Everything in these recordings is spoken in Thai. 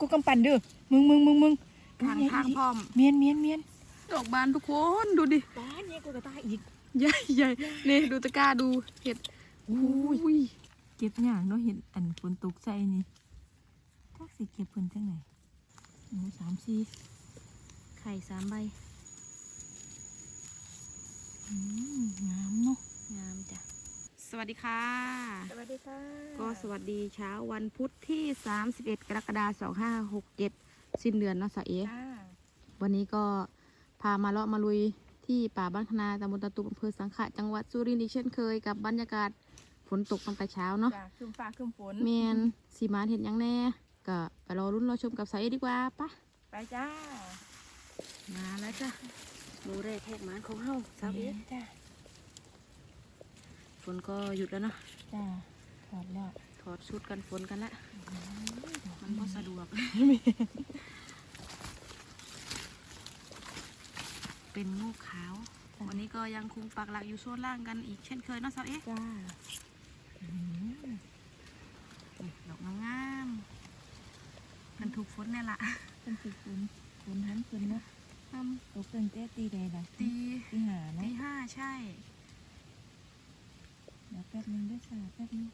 กูกำปั้นเด้อมึงมึงมึงมึงทางทางพร้อม เมียนเมียนเมียนดอกบานทุกคนดูดิบ้านเนี่ยกูกระตายอีกใหญ่ใหญ่นี่ดูตะกร้าดูเห็ดอุ้อุ้ยเก็บอย่างเนาะเห็นอันฝนตกใจนี่ทักสิเก็บเพิ่นจังไหนหนูสามสี่ไข่สามใบ อืมงามเนาะ งามจ้ะส วัสดีค่ะ สวัสดีค่ะ ก็สวัสดีเช้าวันพุธที่ 31 กรกฎาคม2567 สิ้นเดือนเนาะสะเอจ้าวันนี้ก็พามาเลาะมาลุยที่ป่าบ้านคนาตำบลตะตุมอำเภอสังขะจังหวัดสุรินทร์อีกเช่นเคยกับบรรยากาศฝนตกตั้งแต่เช้าเนาะจ้าคืมฟ้าคืมฝนเมนสีมานเห็นยังแน่ก็ไปรอรุ่นรอชมกับสายเอดีกว่าปะไปจ้า มาแล้วจ้ะดูแรกแทกหมานของเฮาสาวเอจ้า ฝนก็หยุดแล้วเนาะจ้าถอดแล้วถอดชุดกันฝนกันละมันก็สะดวก เป็นงูขาว วันนี้ก็ยังคงปักหลักอยู่โซนล่างกันอีกเช่นเคยเนาะสาวเอ๊ะจ้าดอกงามๆมันถูกฝนแน่ละเป็นสีฝนฝนหันฝนเนาะอืมตกเป็นเต้ตีใดล่ะตีตีหาเนาะตีห้าใช่เดี๋ยวแป๊บนึงด้วยจ้าแป๊บนึง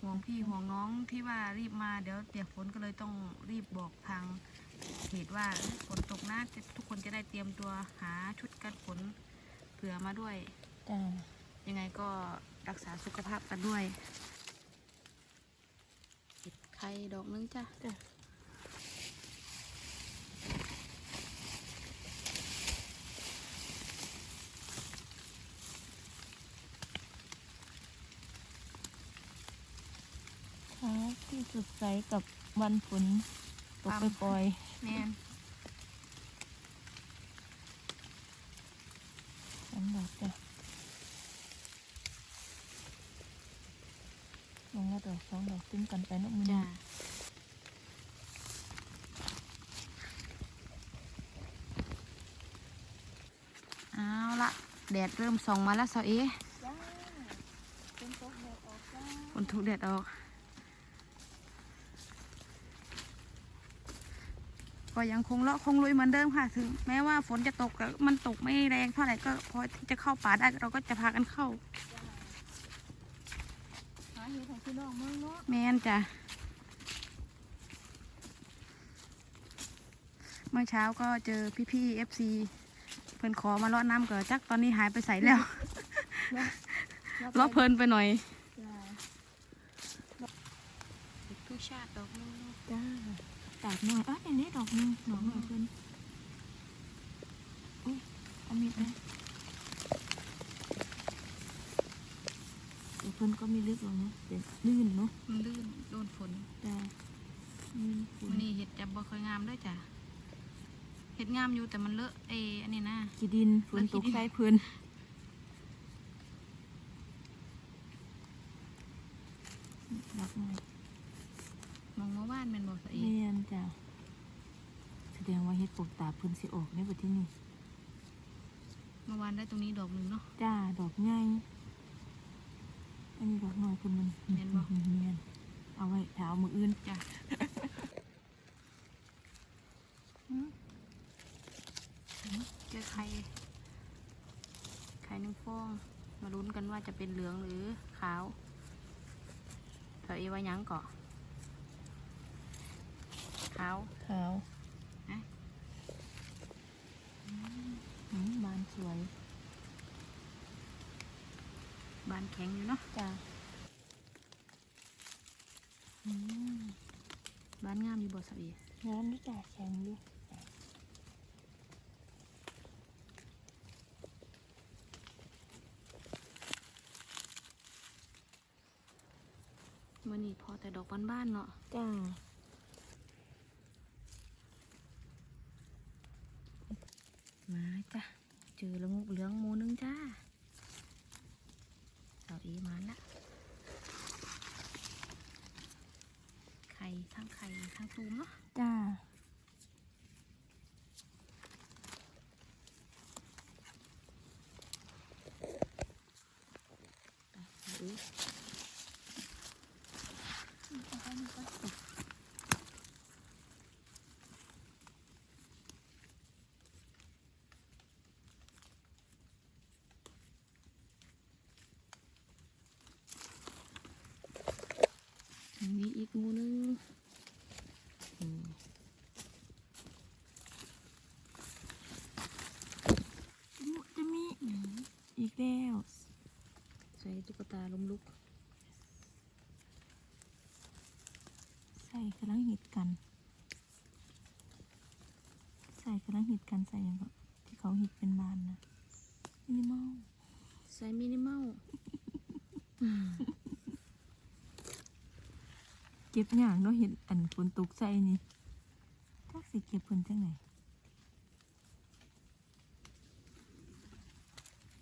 ห่วงพี่ห่วงน้องที่ว่ารีบมาเดี๋ยวเปียกฝนก็เลยต้องรีบบอกทางเหตุว่าฝนตกนะจะทุกคนจะได้เตรียมตัวหาชุดกันฝนเผื่อมาด้วย จ้ายังไงก็รักษาสุขภาพกันด้วยเห็ดไข่ดอกนึงจ้ะ จ้าเช้าที่ส ดใสกับวันฝนตกไปปล่อยแม่นๆสำหรับจ้ะลงละดอกสองดอกตึ้มกันไปเนกมือจ้ะนี้เอาละแดดเริ่มส่องมาแล้วสาวเอจ้าเป็นตกแดดออกจ้าฝนถูกแดดออก ก็ยังคงเลาะคงลุยเหมือนเดิมค่ะ ถึงแม้ว่าฝนจะตกแต่มันตกไม่แรงเท่าไหร่ก็พอที่จะเข้าป่าได้เราก็จะพากันเข้าหาเห็ดของพี่น้องเมืองเนาะแม่นจ้ะเมื่อเช้าก็เจอพี่ๆเอฟซีเพิ่นขอมาเลาะน้ำเกิดจักตอนนี้หายไปใสแล้วเลาะเพลินไปหน่อยจ้าทุกชาติดอกนึงจ้า ตากหน่อยอ๋อในนี้ดอกหนึงดอกหน่อยเพิ่นอุ้ยเอามีดนะเดี๋ยวเพิ่นก็ไม่ลึกหรอกเนาะเดี๋ยวลื่นเนาะมันลื่นโดนฝนจ้าลื่นฝุ่วันนนี้เห็ดจะบ่ค่อยงามเด้วยจ้ะเห็ดงามอยู่แต่มันเลอะเออันนี้นะขี้ดินฝนตกขี้ดินใส่เพิ่นดอกหน่อยมองมาว่านแมันบอกสะเอเมียนจ้ะแสดงว่าเฮ็ดปกตาเพิ่นสิออกในบัดที่นี่เมื่อวานได้ตรงนี้ดอกหนึ่งเนาะ จ้าดอกใหญ่อันนี้ดอกน้อยเพิ่นมันแม่นบ่ เมียนเอาไว้ถ้าเอามืออื่นจ้ะอืมเจอไข่ไข่หนึ่งฟอง มาลุ้นกันว่าจะเป็นเหลืองหรือขาวเธอเอว่าหยังเกาะ ขาวขาวนะอืมบานสวย บานแข็งอยู่เนาะจ้าอืมบานงามอยู่บ่สะเองามนี่จ้าแข็งอยู่มื่อนี้พอแต่ดอกบ้านๆเนาะจ้า มาจ้ะเจอละงูเหลืองหมูนึงจ้าสาวเอมาละไข่ทั้งไข่ทั้งตูมเนาะจ้าสาวเออีกหมูนึงอืม จะมี อีกแล้ว ใส่ตุ๊กตาลมลุก ใส่กำลังหิดกัน ใส่กำลังหิดกันใส่หยังก็ที่เขาหิดเป็นบานนะมินิมอลใส่มินิมอลเก็บอย่างเนาะเห็นอันฝนตกใส่นี่ทักสิเก็บเพิ่นจังไหนอืมอืม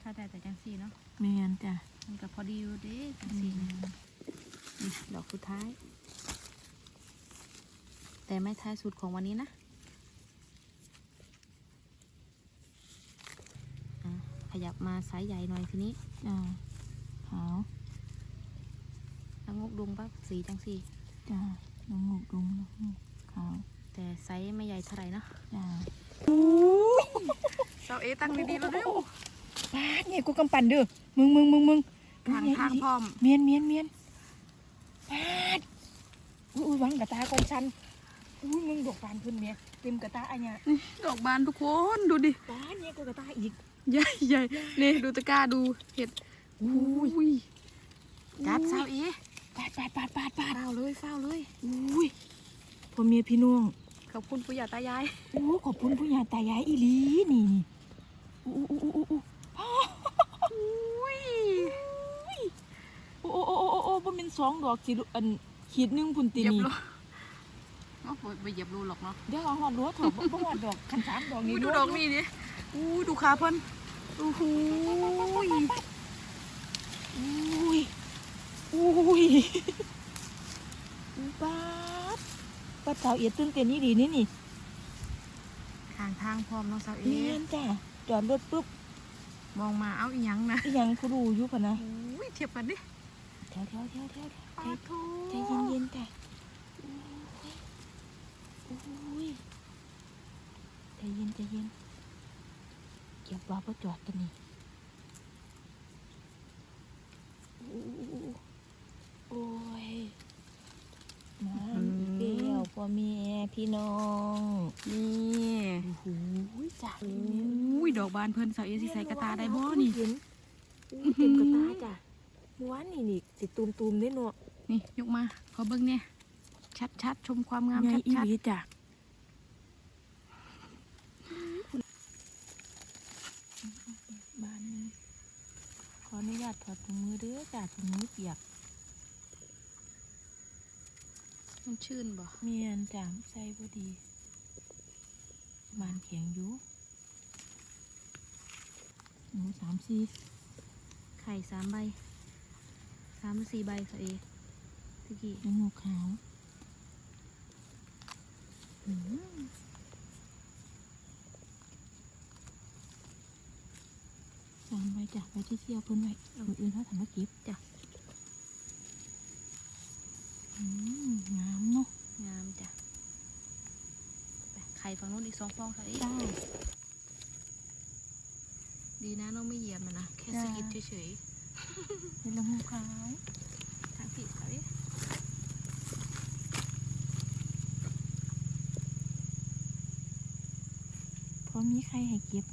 ถ้าแต่แต่จังสี่เนาะแมนจ้ะมันก็พอดีอยู่เด้จังอืสี่มนะนี่ดอกสุดท้าย แต่ไม่ท้ายสุดของวันนี้นะอะขยับมาสายใหญ่หน่อยทีนี้จ้ะขาวแล้ว งกดุงปั๊บสีจังสี่จ้ะน้องหมูดุงน้องหมูขาว แต่ไซส์ไม่ใหญ่เท่าไหร่เนาะจ้ะเสาเอตั้งดีๆแล้วเร็วปาดเนี่ยกูกำปั่นเด้อมึงมึงมึงมึงทางทางพร้อมเมียนเมียนเมียนปาดอุ้ยอุ้ยหวังกระตาคนชันอุ้ยมึงดอกบานขึ้นเมียเต็มกระตาอันเนี้ยดอกบานทุกคนดูดิปาดเนี่ยกูกระตาอีกใหญ่ใหญ่นี่ดูตะกร้าดูเห็ดอุ้ยอุ้ยจัดเสาเอ ปาดปาดปาดปาดปาดเฝ้าเลยเฝ้าเลยอุ้ยพ่อเมียพี่น้องขอบคุณปู่ย่าตายายโอ้ขอบคุณผู้ใหญ่ตายายอีหลีนี่นี่อู้อู้อู้อู้อู้อุ้ยโอ้โอ้โอ้โอ้โอ้บ่แม่นสองดอกสิลูกอันขีดหนึงพุ่นติเหยียบนี่รูเนาะไปเหยียบรูหรอกเนาะเดี๋ยวเอาหอดรั้วเถอะบ่บ่หอดดอกคันสามดอกอุ้นี่ยดูรั้วดอกนี่ดิอุ้ยดูขาเพิ่นโอ้โห อุ้ยอุ้ยป้าดป้าสาวเอียดตื่นเต้นนี่ดีนี่นี่ทางทางพร้อมเนาะเสาเอเนียนจ้ะจอดรถปุ๊บมองมาเอาอีหยังนะอีหยังผู้รู้อยู่พะนะอุ้ยเทียบกันดิแถวแถวแถวแถวแถวปาทูใจเย็นเย็นๆจ้ะอุ้ยใจเย็นใจเย็นเก็บว่าพ่จอดตัวนี้อู้โอ้ยมาอีก แล้วพ่อแม่พี่น้องนี่โอ้โหจ้ะอุ้ยดอกบานเพิ่นเสาเอสิใส่กระตาได้บ่นี่เห็นอุ้ยเต็มกระตาจ้ะเมื่อวานนี่นี่สิตูมตูมๆเด้เนาะนี่ยกมาขอเบิ่งเนี่ยชัดชัดๆชมความงามใหญ่ชัดอีชัดหลีจ้ะบ้านนี้ขออนุญาตถอดถุงมือเด้อจ้ะถุงมือเปียก มันชื่นบ่เมียนจ้ะใส่พอดีบานแข็งอยู่หนูสามสี่ไข่สามใบสามหรือสี่ใบเสาเอตะกี้แล้วหนูขาวอืมสามใบจ้ะไปที่เที่ยวเพิ่นไว้เอาอื่นเขาทำมาเก็บจ้ะอืมงามเนาะ งามจ้ะไปไข่ ฝั่งนู้นอีกสองฟองเสาเอได้ดีนะน้องไม่เหยียบมันนะ แค่จ้าสะกิดเฉยเป็นละหูขาวๆทางผิดเขาดิเพราะมีใครให้เก็บ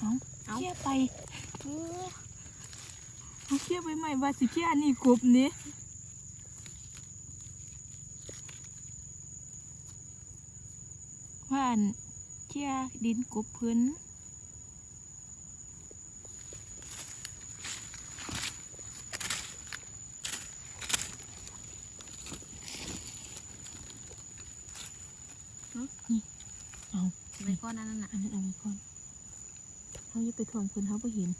เอาเอาเขี่ยไปโอ้เอาเขี่ยไปใหม่ว่าสิเขี่ยอันนี้กบนี่ว่าอั นเขี่ยดินกบเพิ่นนี่เอาไปก้อนนั้นน่ะอันนั้นเอาไว้ก่อนเขาอย่าไปถ่วงเพิ่นเขาบ่เห็น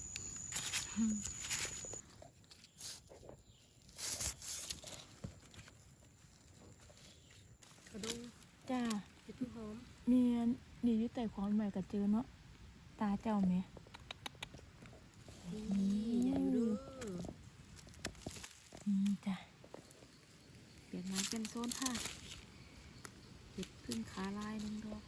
กระดูกจ้า เห็ดนหมีนี่อยู่แต่ของใหม่กับเจอเนาะตาเจ้าเม่นี่ใหญ่ดูนี่จ้ะเปลี่ยนมาเป็นโซนผ้าเห็บพึ่งขาลายหนึ่งดอก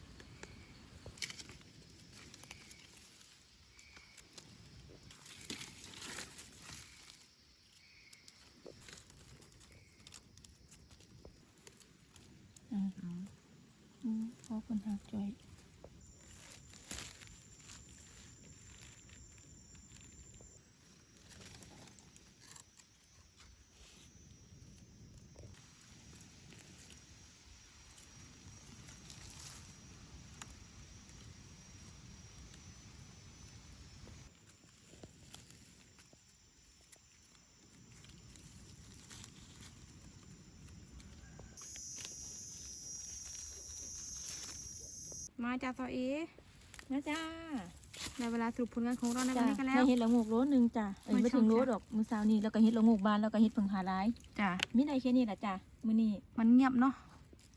มาจากซอเอนะจ้าในเวลาสรุปผลงานของเราในวัจ้านนี้กันแล้ได้วเฮ็ดละโงกโลนึงจ้ะเอ้ยไม่ไม่ถึงชอบโลจ้ะดอกมื้อเช้านี้แล้วก็เฮ็ดละโงกบานแล้วก็เฮ็ดผึ่งหาร้ายจ้ะมีได้แค่นี้ล่ะจ้ะมื้อนี้มันเงียบเนาะ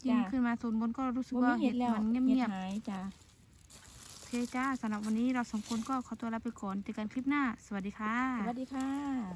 ยิ่งจ้ะขึ้นมาโซนบนก็รู้สึกบ่ว่ามีเฮ็เห็ดดแล้วมันเงียบเฮ็ดเงียบหายจ้ะโอเคจ้าสำหรับวันนี้เราสองคนก็ขอตัวลาไปก่อนเจอกันคลิปหน้า สวัสดีค่ะ สวัสดีค่ะ